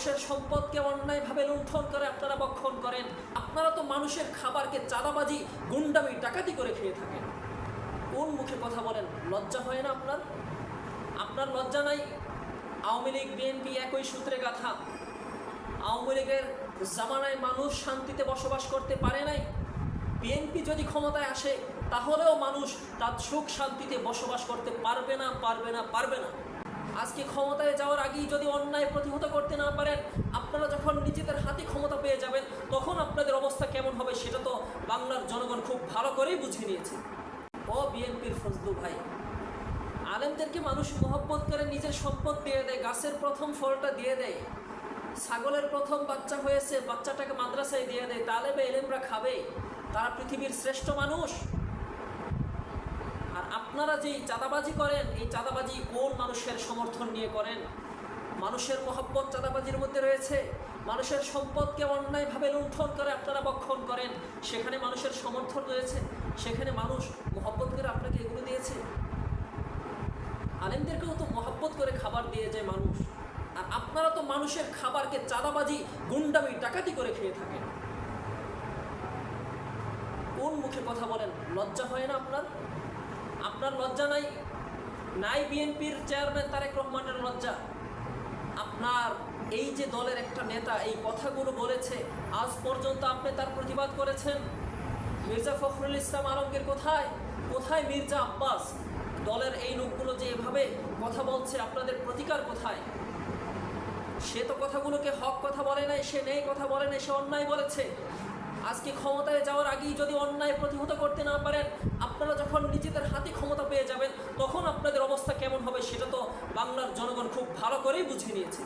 মানুষের সম্পদকে অন্যায়ভাবে লুণ্ঠন করে আপনারা বক্ষণ করেন। আপনারা তো মানুষের খাবারকে চাঁদাবাজি, গুন্ডামি, ডাকাতি করে খেয়ে থাকেন। কোন মুখে কথা বলেন? লজ্জা হয় না আপনার? আপনার লজ্জা নাই? আওয়ামী লীগ, বিএনপি একই সূত্রে গাথা। আওয়ামী লীগের জামানায় মানুষ শান্তিতে বসবাস করতে পারে নাই। বিএনপি যদি ক্ষমতায় আসে, তাহলেও মানুষ তার সুখ শান্তিতে বসবাস করতে পারবে না পারবে না পারবে না। আজকে ক্ষমতায় যাওয়ার আগেই যদি অন্যায় প্রতিহত করতে না পারেন, আপনারা যখন নিজেদের হাতে ক্ষমতা পেয়ে যাবেন, তখন আপনাদের অবস্থা কেমন হবে সেটা তো বাংলার জনগণ খুব ভালো করেই বুঝে নিয়েছে। ও বিএনপির ফজলু ভাই, আলেমদেরকে মানুষ মহব্বত করে নিজের সম্পদ দিয়ে দেয়, গাছের প্রথম ফলটা দিয়ে দেয়, ছাগলের প্রথম বাচ্চা হয়েছে, বাচ্চাটাকে মাদ্রাসায় দিয়ে দেয়, তালেবে এলেমরা খাবে, তারা পৃথিবীর শ্রেষ্ঠ মানুষ। আপনারা যেই চাঁদাবাজি করেন, এই চাঁদাবাজি কোন মানুষের সমর্থন নিয়ে করেন? মানুষের মহব্বত চাঁদাবাজির মধ্যে রয়েছে। মানুষের সম্পদকে অন্যায়ভাবে লুণ্ঠন করে আপনারা বক্ষণ করেন। সেখানে মানুষের সমর্থন রয়েছে। সেখানে মানুষ মহব্বত করে আপনাকে এগুলো দিয়েছে। আলেমদেরকেও তো মহব্বত করে খাবার দিয়ে যায় মানুষ। আর আপনারা তো মানুষের খাবারকে চাঁদাবাজি, গুন্ডামি, ডাকাতি করে খেয়ে থাকেন। কোন মুখে কথা বলেন? লজ্জা হয় না আপনার? আপনার লজ্জা নাই? নাই বিএনপির চেয়ারম্যান তারেক রহমানের লজ্জা। আপনার এই যে দলের একটা নেতা, এই কথাগুলো বলেছে, আজ পর্যন্ত আপনি তার প্রতিবাদ করেছেন। মির্জা ফখরুল ইসলাম আলমগীর কোথায়? কোথায় মির্জা আব্বাস? দলের এই লোকগুলো যে এভাবে কথা বলছে, আপনাদের প্রতিকার কোথায়? সে তো কথাগুলোকে হক কথা বলে নাই, সে নেই কথা বলে নাই, সে অন্যায় বলেছে। আজকে ক্ষমতায় যাওয়ার আগেই যদি অন্যায় প্রতিহত করতে না পারেন, আপনারা যখন নিজেদের হাতে ক্ষমতা পেয়ে যাবেন, তখন আপনাদের অবস্থা কেমন হবে সেটা তো বাংলার জনগণ খুব ভালো করেই বুঝে নিয়েছে।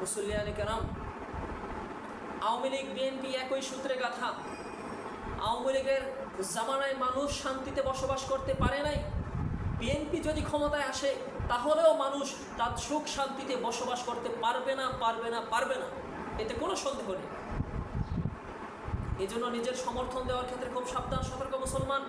মুসল্লিয়ানি কেরাম আওয়ামী লীগ, বিএনপি একই সূত্রে গাথা, আওয়ামী লীগের জামানায় মানুষ শান্তিতে বসবাস করতে পারে নাই বিএনপি যদি ক্ষমতায় আসে, তাহলেও মানুষ তার সুখ শান্তিতে বসবাস করতে পারবে না পারবে না পারবে না। এতে কোনো সন্দেহ নেই। এজন্য নিজের সমর্থন দেওয়ার ক্ষেত্রে খুব সাবধান, সতর্ক মুসলমান।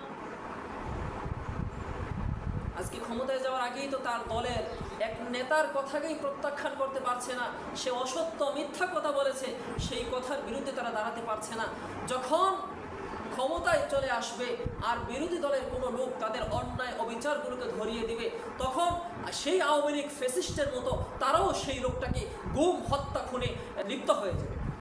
আজকে ক্ষমতায় যাওয়ার আগেই তো তার দলের এক নেতার কথাকেই প্রত্যাখ্যান করতে পারছে না। সে অসত্য মিথ্যা কথা বলেছে, সেই কথার বিরুদ্ধে তারা দাঁড়াতে পারছে না। যখন ক্ষমতায় চলে আসবে আর বিরোধী দলের কোনো লোক তাদের অন্যায় অবিচারগুলোকে ধরিয়ে দিবে, তখন সেই আওয়ামী লীগ ফেসিস্টের মতো তারাও সেই লোকটাকে গুম হত্যা খুনে লিপ্ত হয়ে যাবে।